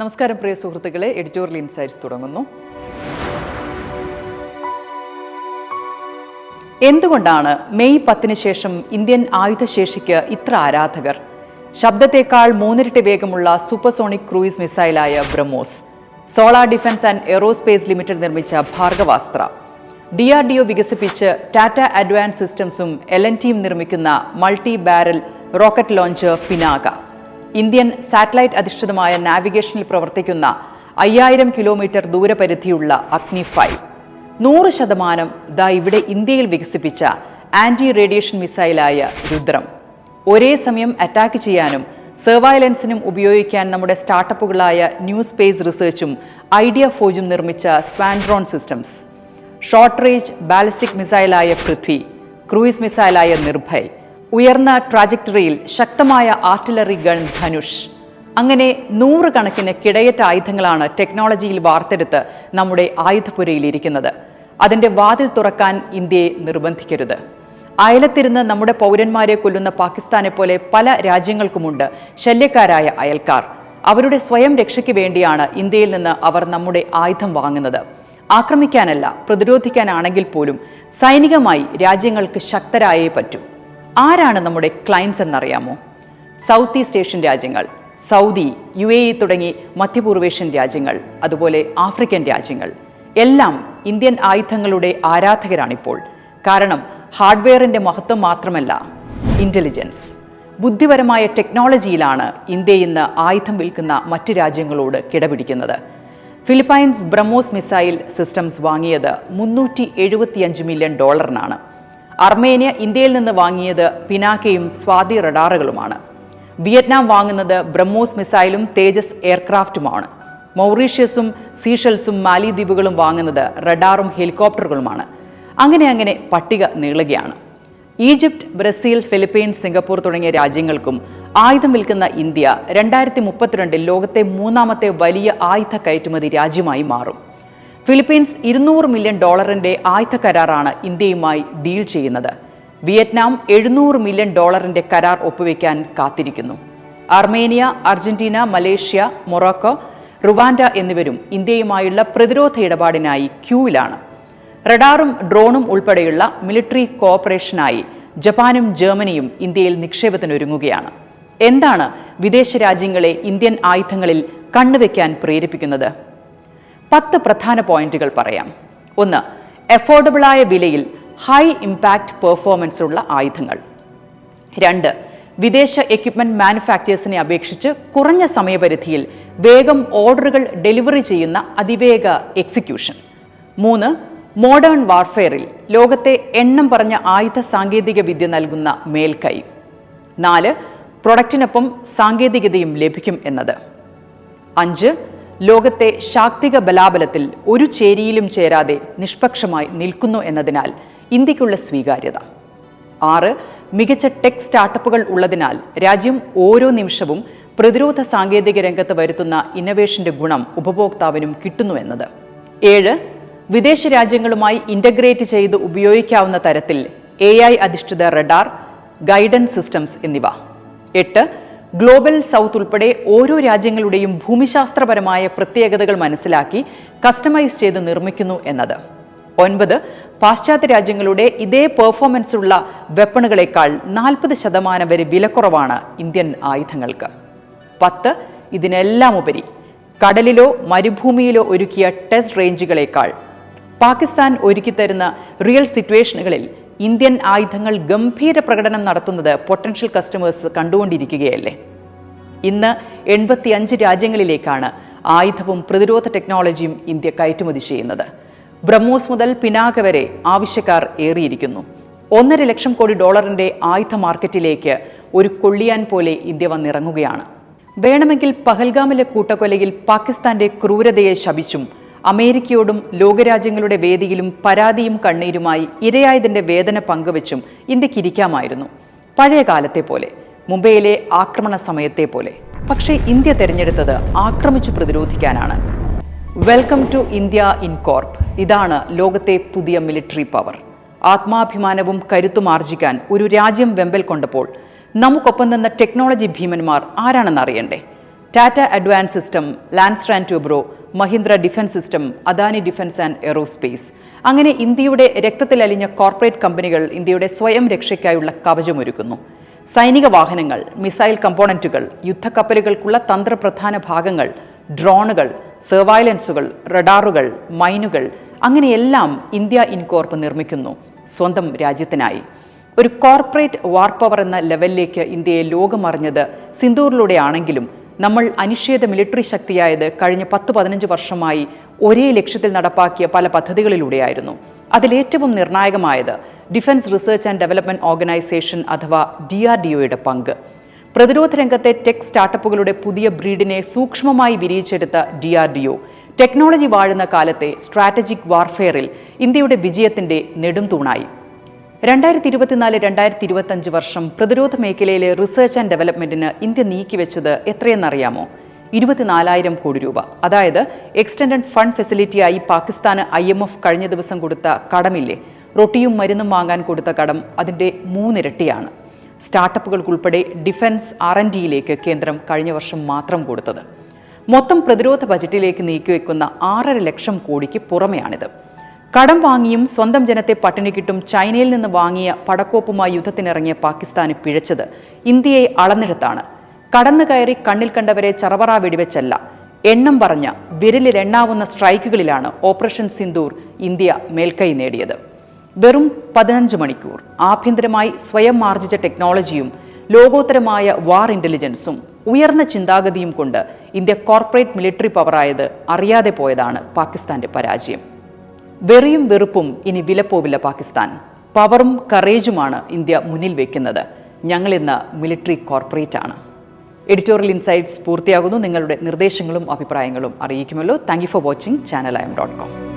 നമസ്കാരം പ്രിയ സുഹൃത്തുക്കളെ editorial insights തുടങ്ങുന്നു. എന്തുകൊണ്ടാണ് മെയ് പത്തിന് ശേഷം ഇന്ത്യൻ ആയുധശേഷിക്ക് ഇത്ര ആരാധകർ? ശബ്ദത്തേക്കാൾ മൂന്നിരട്ടി വേഗമുള്ള supersonic cruise മിസൈലായ BrahMos solar defence and aerospace limited നിർമ്മിച്ച Bhargavastra D R D O വികസിപ്പിച്ച് ടാറ്റ അഡ്വാൻസ് സിസ്റ്റംസും എൽ എൻ ടിയും നിർമ്മിക്കുന്ന multi barrel rocket launcher Pinaka. Indian satellite അധിഷ്ഠിതമായ നാവിഗേഷനിൽ പ്രവർത്തിക്കുന്ന അയ്യായിരം കിലോമീറ്റർ ദൂരപരിധിയുള്ള അഗ്നി ഫൈവ് നൂറ് ശതമാനം ദാ ഇവിടെ ഇന്ത്യയിൽ വികസിപ്പിച്ച ആന്റി റേഡിയേഷൻ മിസൈലായ രുദ്രം. ഒരേ സമയം അറ്റാക്ക് ചെയ്യാനും സർവൈലൻസിനും ഉപയോഗിക്കാൻ നമ്മുടെ സ്റ്റാർട്ടപ്പുകളായ ന്യൂ സ്പേസ് റിസർച്ചും ഐഡിയ ഫോജും നിർമ്മിച്ച swarm drone systems short range ballistic മിസൈലായ Prithvi cruise മിസൈലായ നിർഭയ് ഉയർന്ന ട്രാജക്ടറിയിൽ ശക്തമായ ആർട്ടിലറി ഗൺ ധനുഷ്. അങ്ങനെ നൂറുകണക്കിന് കിടയറ്റ ആയുധങ്ങളാണ് ടെക്നോളജിയിൽ വാർത്തെടുത്ത് നമ്മുടെ ആയുധപുരയിലിരിക്കുന്നത്. അതിന്റെ വാതിൽ തുറക്കാൻ ഇന്ത്യയെ നിർബന്ധിക്കരുത്. അയലത്തിരുന്ന് നമ്മുടെ പൗരന്മാരെ കൊല്ലുന്ന പാകിസ്ഥാനെ പോലെ പല രാജ്യങ്ങൾക്കുമുണ്ട് ശല്യക്കാരായ അയൽക്കാർ. അവരുടെ സ്വയം രക്ഷയ്ക്ക് വേണ്ടിയാണ് ഇന്ത്യയിൽ നിന്ന് അവർ നമ്മുടെ ആയുധം വാങ്ങുന്നത്. ആക്രമിക്കാനല്ല പ്രതിരോധിക്കാനാണെങ്കിൽ പോലും സൈനികമായി രാജ്യങ്ങൾക്ക് ശക്തരായേ പറ്റൂ. ആരാണ് നമ്മുടെ ക്ലയൻസ് എന്നറിയാമോ? സൗത്ത് ഈസ്റ്റ് ഏഷ്യൻ രാജ്യങ്ങൾ സൗദി യു എ ഇ തുടങ്ങി മധ്യപൂർവേഷ്യൻ രാജ്യങ്ങൾ അതുപോലെ ആഫ്രിക്കൻ രാജ്യങ്ങൾ. എല്ലാം ഇന്ത്യൻ ആയുധങ്ങളുടെ ആരാധകരാണിപ്പോൾ. കാരണം ഹാർഡ്വെയറിന്റെ മഹത്വം മാത്രമല്ല ഇന്റലിജൻസ് ബുദ്ധിപരമായ ടെക്നോളജിയിലാണ് ഇന്ത്യ ഇന്ന് ആയുധം വിൽക്കുന്ന മറ്റ് രാജ്യങ്ങളോട് കിടപിടിക്കുന്നത്. ഫിലിപ്പൈൻസ് ബ്രഹ്മോസ് മിസൈൽ സിസ്റ്റംസ് വാങ്ങിയത് മുന്നൂറ്റി എഴുപത്തിയഞ്ച് മില്യൺ ഡോളറിനാണ് അർമേനിയ ഇന്ത്യയിൽ നിന്ന് വാങ്ങിയത് പിനാക്കയും സ്വാതി റഡാറുകളുമാണ്. വിയറ്റ്നാം വാങ്ങുന്നത് ബ്രഹ്മോസ് മിസൈലും തേജസ് എയർക്രാഫ്റ്റുമാണ്. മൗറീഷ്യസും സീഷൽസും മാലിദ്വീപുകളും വാങ്ങുന്നത് റഡാറും ഹെലികോപ്റ്ററുകളുമാണ്. അങ്ങനെ അങ്ങനെ പട്ടിക നീളുകയാണ്. ഈജിപ്ത് ബ്രസീൽ ഫിലിപ്പീൻസ് സിംഗപ്പൂർ തുടങ്ങിയ രാജ്യങ്ങൾക്കും ആയുധം വിൽക്കുന്ന ഇന്ത്യ രണ്ടായിരത്തി മുപ്പത്തിരണ്ടിൽ ലോകത്തെ മൂന്നാമത്തെ വലിയ ആയുധ കയറ്റുമതി രാജ്യമായി മാറും. ഫിലിപ്പീൻസ് ഇരുന്നൂറ് മില്യൺ ഡോളറിന്റെ ആയുധ കരാറാണ് ഇന്ത്യയുമായി ഡീൽ ചെയ്യുന്നത്. വിയറ്റ്നാം എഴുന്നൂറ് മില്യൺ ഡോളറിന്റെ കരാർ ഒപ്പുവെക്കാൻ കാത്തിരിക്കുന്നു. Armenia Argentina Malaysia Morocco Rwanda എന്നിവരും ഇന്ത്യയുമായുള്ള പ്രതിരോധ ഇടപാടിനായി ക്യൂവിലാണ്. റഡാറും ഡ്രോണും ഉൾപ്പെടെയുള്ള മിലിറ്ററി കോഓപ്പറേഷനായി ജപ്പാനും ജർമ്മനിയും ഇന്ത്യയിൽ നിക്ഷേപത്തിനൊരുങ്ങുകയാണ്. എന്താണ് വിദേശ രാജ്യങ്ങളെ ഇന്ത്യൻ ആയുധങ്ങളിൽ കണ്ണുവെക്കാൻ പ്രേരിപ്പിക്കുന്നത്? പത്ത് പ്രധാന പോയിന്റുകൾ പറയാം. ഒന്ന് എഫോർഡബിളായ വിലയിൽ ഹൈ ഇമ്പാക്റ്റ് പെർഫോമൻസ് ഉള്ള ആയുധങ്ങൾ. രണ്ട് വിദേശ എക്യുപ്മെന്റ് മാനുഫാക്ചേഴ്സിനെ അപേക്ഷിച്ച് കുറഞ്ഞ സമയപരിധിയിൽ വേഗം ഓർഡറുകൾ ഡെലിവറി ചെയ്യുന്ന അതിവേഗ എക്സിക്യൂഷൻ മൂന്ന് മോഡേൺ വാർഫെയറിൽ ലോകത്തെ എണ്ണം പറഞ്ഞ ആയുധ സാങ്കേതിക വിദ്യ നൽകുന്ന മേൽക്കൈ. നാല് പ്രൊഡക്റ്റിനൊപ്പം സാങ്കേതികതയും ലഭിക്കും എന്നത്. അഞ്ച് ലോകത്തെ ശാക്തിക ബലാബലത്തിൽ ഒരു ചേരിയിലും ചേരാതെ നിഷ്പക്ഷമായി നിൽക്കുന്നു എന്നതിനാൽ ഇന്ത്യക്കുള്ള സ്വീകാര്യത. ആറ് മികച്ച ടെക് സ്റ്റാർട്ടപ്പുകൾ ഉള്ളതിനാൽ രാജ്യം ഓരോ നിമിഷവും പ്രതിരോധ സാങ്കേതിക രംഗത്ത് വരുത്തുന്ന ഇന്നവേഷന്റെ ഗുണം ഉപഭോക്താവിനും കിട്ടുന്നു എന്നത്. ഏഴ് വിദേശ രാജ്യങ്ങളുമായി ഇന്റഗ്രേറ്റ് ചെയ്ത് ഉപയോഗിക്കാവുന്ന തരത്തിൽ എ അധിഷ്ഠിത റഡാർ ഗൈഡൻസ് സിസ്റ്റംസ് എന്നിവ. എട്ട് ഗ്ലോബൽ സൗത്ത് ഉൾപ്പെടെ ഓരോ രാജ്യങ്ങളുടെയും ഭൂമിശാസ്ത്രപരമായ പ്രത്യേകതകൾ മനസ്സിലാക്കി കസ്റ്റമൈസ് ചെയ്ത് നിർമ്മിക്കുന്നു എന്നത്. ഒൻപത് പാശ്ചാത്യ രാജ്യങ്ങളുടെ ഇതേ പെർഫോമൻസ് ഉള്ള വെപ്പണുകളേക്കാൾ നാൽപ്പത് ശതമാനം വരെ വിലക്കുറവാണ് ഇന്ത്യൻ ആയുധങ്ങൾക്ക്. പത്ത് ഇതിനെല്ലാം ഉപരി കടലിലോ മരുഭൂമിയിലോ ഒരുക്കിയ ടെസ്റ്റ് റേഞ്ചുകളേക്കാൾ പാകിസ്ഥാൻ ഒരുക്കിത്തരുന്ന റിയൽ സിറ്റുവേഷനുകളിൽ ഇന്ത്യൻ ആയുധങ്ങൾ ഗംഭീര പ്രകടനം നടത്തുന്നത് പൊട്ടൻഷ്യൽ കസ്റ്റമേഴ്സ് കണ്ടുകൊണ്ടിരിക്കുകയല്ലേ? ഇന്ന് എൺപത്തിയഞ്ച് രാജ്യങ്ങളിലേക്കാണ് ആയുധവും പ്രതിരോധ ടെക്നോളജിയും ഇന്ത്യ കയറ്റുമതി ചെയ്യുന്നത്. ബ്രഹ്മോസ് മുതൽ പിനാക വരെ ആവശ്യക്കാർ ഏറിയിരിക്കുന്നു. ഒന്നര ലക്ഷം കോടി ഡോളറിന്റെ ആയുധ മാർക്കറ്റിലേക്ക് ഒരു കൊള്ളിയാൻ പോലെ ഇന്ത്യ വന്നിറങ്ങുകയാണ്. വേണമെങ്കിൽ പഹൽഗാമിലെ കൂട്ടക്കൊലയിൽ പാകിസ്ഥാന്റെ ക്രൂരതയെ ശപിച്ചും അമേരിക്കയോടും ലോകരാജ്യങ്ങളുടെ വേദിയിലും പരാതിയും കണ്ണീരുമായി ഇരയായതിന്റെ വേദന പങ്കുവച്ചും ഇന്ത്യയ്ക്ക് ഇരിക്കാമായിരുന്നു. പഴയ കാലത്തെ പോലെ മുംബൈയിലെ ആക്രമണ സമയത്തെ പോലെ. പക്ഷേ ഇന്ത്യ തിരഞ്ഞെടുത്തത് ആക്രമിച്ചു പ്രതിരോധിക്കാനാണ്. Welcome to India in corp. ഇതാണ് ലോകത്തെ പുതിയ മിലിറ്ററി പവർ. ആത്മാഭിമാനവും കരുത്തും ആർജിക്കാൻ ഒരു രാജ്യം വെമ്പൽ കൊണ്ടപ്പോൾ നമുക്കൊപ്പം നിന്ന ടെക്നോളജി ഭീമന്മാർ ആരാണെന്ന് അറിയണ്ടേ Tata advance system Larsen and Toubro Mahindra defence system Adani defence and aerospace അങ്ങനെ ഇന്ത്യയുടെ രക്തത്തിലലിഞ്ഞ കോർപ്പറേറ്റ് കമ്പനികൾ ഇന്ത്യയുടെ സ്വയം രക്ഷയ്ക്കായുള്ള കവചമൊരുക്കുന്നു. സൈനിക വാഹനങ്ങൾ മിസൈൽ കമ്പോണന്റുകൾ യുദ്ധക്കപ്പലുകൾക്കുള്ള തന്ത്രപ്രധാന ഭാഗങ്ങൾ ഡ്രോണുകൾ സർവൈലൻസുകൾ റഡാറുകൾ മൈനുകൾ അങ്ങനെയെല്ലാം ഇന്ത്യ ഇൻകോർപ്പ് നിർമ്മിക്കുന്നു സ്വന്തം രാജ്യത്തിനായി. ഒരു കോർപ്പറേറ്റ് വാർ പവർ എന്ന ലെവലിലേക്ക് ഇന്ത്യയെ ലോകമറിഞ്ഞത് സിന്ദൂറിലൂടെയാണെങ്കിലും നമ്മൾ അനിഷേധ മിലിറ്ററി ശക്തിയായത് കഴിഞ്ഞ പത്ത് പതിനഞ്ച് വർഷമായി ഒരേ ലക്ഷ്യത്തിൽ നടപ്പാക്കിയ പല പദ്ധതികളിലൂടെയായിരുന്നു. അതിലേറ്റവും നിർണായകമായത് defence research and development organisation അഥവാ ഡി ആർ ഡി ഒയുടെ പങ്ക്. പ്രതിരോധ രംഗത്തെ ടെക് സ്റ്റാർട്ടപ്പുകളുടെ പുതിയ ബ്രീഡിനെ സൂക്ഷ്മമായി വിരിയിച്ചെടുത്ത D R D O technology വാഴുന്ന കാലത്തെ സ്ട്രാറ്റജിക് വാർഫെയറിൽ ഇന്ത്യയുടെ വിജയത്തിന്റെ നെടും തൂണായി രണ്ടായിരത്തി ഇരുപത്തിനാല് രണ്ടായിരത്തി ഇരുപത്തഞ്ച് വർഷം പ്രതിരോധ മേഖലയിലെ റിസർച്ച് ആൻഡ് ഡെവലപ്മെന്റിന് ഇന്ത്യ നീക്കിവെച്ചത് എത്രയെന്നറിയാമോ? ഇരുപത്തിനാലായിരം കോടി രൂപ. അതായത് എക്സ്റ്റൻഡഡ് ഫണ്ട് ഫെസിലിറ്റിയായി പാകിസ്ഥാന് ഐ എം എഫ് കഴിഞ്ഞ ദിവസം കൊടുത്ത കടമില്ലേ? റൊട്ടിയും മരുന്നും വാങ്ങാൻ കൊടുത്ത കടം അതിന്റെ മൂന്നിരട്ടിയാണ്. സ്റ്റാർട്ടപ്പുകൾക്കുൾപ്പെടെ ഡിഫൻസ് ആർ എൻ ഡിയിലേക്ക് കേന്ദ്രം കഴിഞ്ഞ വർഷം മാത്രം കൊടുത്തത്. മൊത്തം പ്രതിരോധ ബജറ്റിലേക്ക് നീക്കിവെക്കുന്ന ആറര ലക്ഷം കോടിക്ക് പുറമെയാണിത്. കടം വാങ്ങിയും സ്വന്തം ജനത്തെ പട്ടിണിക്കിട്ടും ചൈനയിൽ നിന്ന് വാങ്ങിയ പടക്കോപ്പുമായി യുദ്ധത്തിനിറങ്ങിയ പാകിസ്ഥാന് പിഴച്ചത് ഇന്ത്യയെ അളന്നിടത്താണ്. കടന്നു കയറി കണ്ണിൽ കണ്ടവരെ ചറവറ വെടിവെച്ചല്ല. എണ്ണം പറഞ്ഞ വിരലിൽ എണ്ണാവുന്ന സ്ട്രൈക്കുകളിലാണ് ഓപ്പറേഷൻ സിന്ദൂർ ഇന്ത്യ മേൽക്കൈ നേടിയത്. വെറും പതിനഞ്ച് മണിക്കൂർ. ആഭ്യന്തരമായി സ്വയം ആർജിച്ച ടെക്നോളജിയും ലോകോത്തരമായ വാർ ഇന്റലിജൻസും ഉയർന്ന ചിന്താഗതിയും കൊണ്ട് ഇന്ത്യ കോർപ്പറേറ്റ് മിലിറ്ററി പവറായത് അറിയാതെ പോയതാണ് പാകിസ്ഥാന്റെ പരാജയം. വെറിയും വെറുപ്പും ഇനി വിലപ്പോവില്ല പാകിസ്ഥാൻ. പവറും കറേജുമാണ് ഇന്ത്യ മുന്നിൽ വയ്ക്കുന്നത് ഞങ്ങൾ ഇന്ന് മിലിറ്ററി കോർപ്പറേറ്റ് ആണ് എഡിറ്റോറിയൽ ഇൻസൈറ്റ്സ് പൂർത്തിയാകുന്നു. നിങ്ങളുടെ നിർദ്ദേശങ്ങളും അഭിപ്രായങ്ങളും അറിയിക്കുമല്ലോ. Thank for watching. Channel I M dot com.